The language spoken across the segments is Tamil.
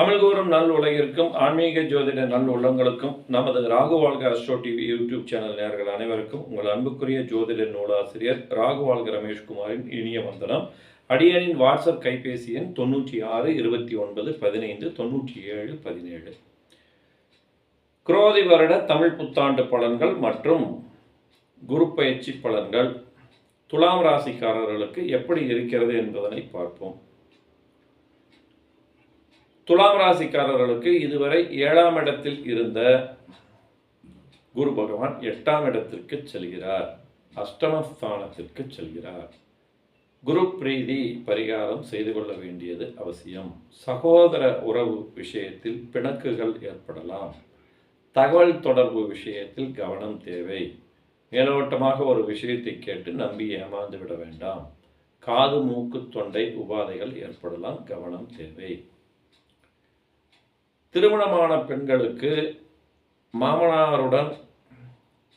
தமிழ் கூறும் நல் உலகிற்கும் ஆன்மீக ஜோதிட நல் உள்ளங்களுக்கும் நமது ராகு வாழ்க அஸ்ட்ரோ டிவி யூடியூப் சேனல் நேர்கள் அனைவருக்கும் உங்கள் அன்புக்குரிய ஜோதிட நூலாசிரியர் ராகு வாழ்க ரமேஷ்குமாரின் இனிய வந்தனம். அடியனின் வாட்ஸ்அப் கைபேசி எண் தொண்ணூற்றி ஆறு இருபத்தி ஒன்பது பதினைந்து தொண்ணூற்றி ஏழு பதினேழு. குரோதி வருட தமிழ் புத்தாண்டு பலன்கள் மற்றும் குரு பயிற்சி பலன்கள். துலாம் ராசிக்காரர்களுக்கு எப்படி இருக்கிறது என்பதனை பார்ப்போம். துலாம் ராசிக்காரர்களுக்கு இதுவரை ஏழாம் இடத்தில் இருந்த குரு பகவான் எட்டாம் இடத்திற்கு செல்கிறார். அஷ்டமஸ்தானத்திற்கு செல்கிறார். குரு பிரீதி பரிகாரம் செய்து கொள்ள வேண்டியது அவசியம். சகோதர உறவு விஷயத்தில் பிணக்குகள் ஏற்படலாம். தகவல் தொடர்பு விஷயத்தில் கவனம் தேவை. மேலோட்டமாக ஒரு விஷயத்தை கேட்டு நம்பி ஏமாந்து விட வேண்டாம். காது மூக்கு தொண்டை உபாதைகள் ஏற்படலாம். கவனம் தேவை. திருமணமான பெண்களுக்கு மாமனாருடன்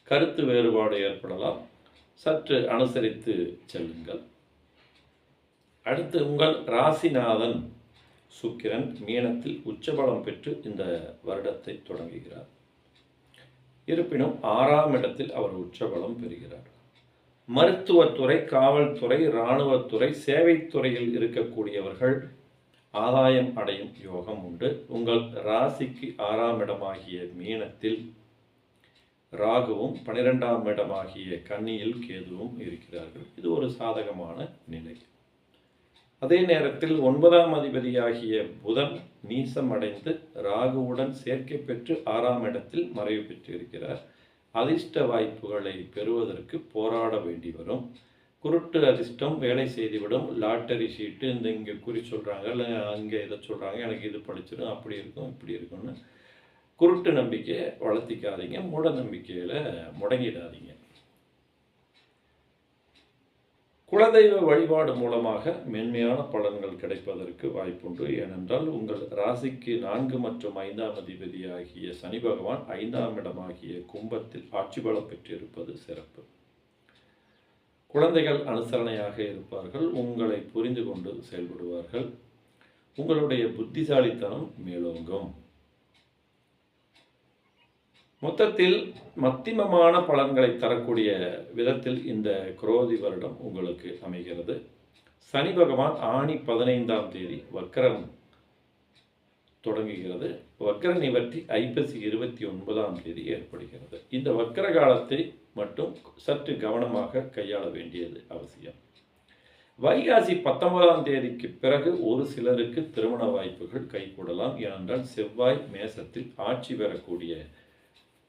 கருத்து வேறுபாடு ஏற்படலாம். சற்று அனுசரித்து செல்லுங்கள். அடுத்து உங்கள் ராசிநாதன் சுக்கிரன் மீனத்தில் உச்சபலம் பெற்று இந்த வருடத்தை தொடங்குகிறார். இருப்பினும் ஆறாம் இடத்தில் அவர் உச்சபலம் பெறுகிறார். மருத்துவத்துறை காவல்துறை இராணுவத்துறை சேவைத்துறையில் இருக்கக்கூடியவர்கள் ஆதாயம் அடையும் யோகம் உண்டு. உங்கள் ராசிக்கு ஆறாம் இடமாகிய மீனத்தில் ராகுவும் பனிரெண்டாம் இடமாகிய கன்னியில் கேதுவும் இருக்கிறார்கள். இது ஒரு சாதகமான நிலை. அதே நேரத்தில் ஒன்பதாம் அதிபதியாகிய புதன் நீசம் அடைந்து ராகுவுடன் சேர்க்கை பெற்று ஆறாம் இடத்தில் மறைவு பெற்றிருக்கிறார். அதிர்ஷ்ட வாய்ப்புகளை பெறுவதற்கு போராட வேண்டி வரும். குருட்டு அதிர்ஷ்டம் வேலை செய்துவிடும் லாட்டரி ஷீட்டு இந்த இங்கே குறி சொல்கிறாங்க இல்லை அங்கே இதை சொல்கிறாங்க எனக்கு இது படிச்சிடும் அப்படி இருக்கும் இப்படி இருக்கும்னு. குருட்டு நம்பிக்கையை வளர்த்திக்காதீங்க மூட நம்பிக்கையில் முடங்கிடாதீங்க. குலதெய்வ வழிபாடு மூலமாக மென்மையான பலன்கள் கிடைப்பதற்கு வாய்ப்புண்டு. ஏனென்றால் உங்கள் ராசிக்கு நான்கு மற்றும் ஐந்தாம் அதிபதியாகிய சனி பகவான் ஐந்தாம் இடமாகிய கும்பத்தில் ஆட்சி பலம் பெற்றிருப்பது சிறப்பு. குழந்தைகள் அனுசரணையாக இருப்பார்கள் உங்களை புரிந்து கொண்டு செயல்படுவார்கள். உங்களுடைய புத்திசாலித்தனம் மேலோங்கும். மொத்தத்தில் மத்திமமான பலன்களை தரக்கூடிய விதத்தில் இந்த குரோதி வருடம் உங்களுக்கு அமைகிறது. சனி பகவான் ஆணி பதினைந்தாம் தேதி வக்கரம் தொடங்குகிறது. வக்கர நிவர்த்தி ஐப்பசி இருபத்தி ஒன்பதாம் தேதி ஏற்படுகிறது. இந்த வக்கர காலத்தை மட்டும் சற்று கவனமாக கையாள வேண்டியது அவசியம். வைகாசி பத்தொன்பதாம் தேதிக்கு பிறகு ஒரு சிலருக்கு திருமண வாய்ப்புகள் கைகூடலாம். ஏனென்றால் செவ்வாய் மேசத்தில் ஆட்சி பெறக்கூடிய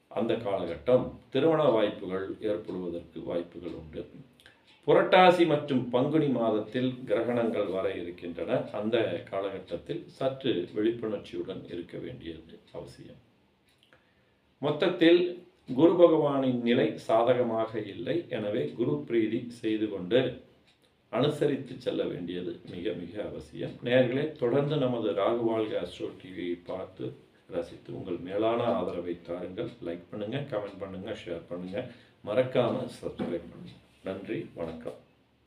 அந்த காலகட்டம் திருமண வாய்ப்புகள் ஏற்படுவதற்கு வாய்ப்புகள் உண்டு. புரட்டாசி மற்றும் பங்குனி மாதத்தில் கிரகணங்கள் வர இருக்கின்றன. அந்த காலகட்டத்தில் சற்று விழிப்புணர்ச்சியுடன் இருக்க வேண்டியது அவசியம். மொத்தத்தில் குரு பகவானின் நிலை சாதகமாக இல்லை. எனவே குரு பிரீதி செய்து கொண்டு அனுசரித்து செல்ல வேண்டியது மிக மிக அவசியம். நேர்களே தொடர்ந்து நமது ராகுவாழ்க அஸ்ட்ரோ டிவியை பார்த்து ரசித்து உங்கள் மேலான ஆதரவை தாருங்கள். லைக் பண்ணுங்கள் கமெண்ட் பண்ணுங்கள் ஷேர் பண்ணுங்கள் மறக்காமல் சப்ஸ்கிரைப் பண்ணுங்கள் நன்றி வணக்கம்.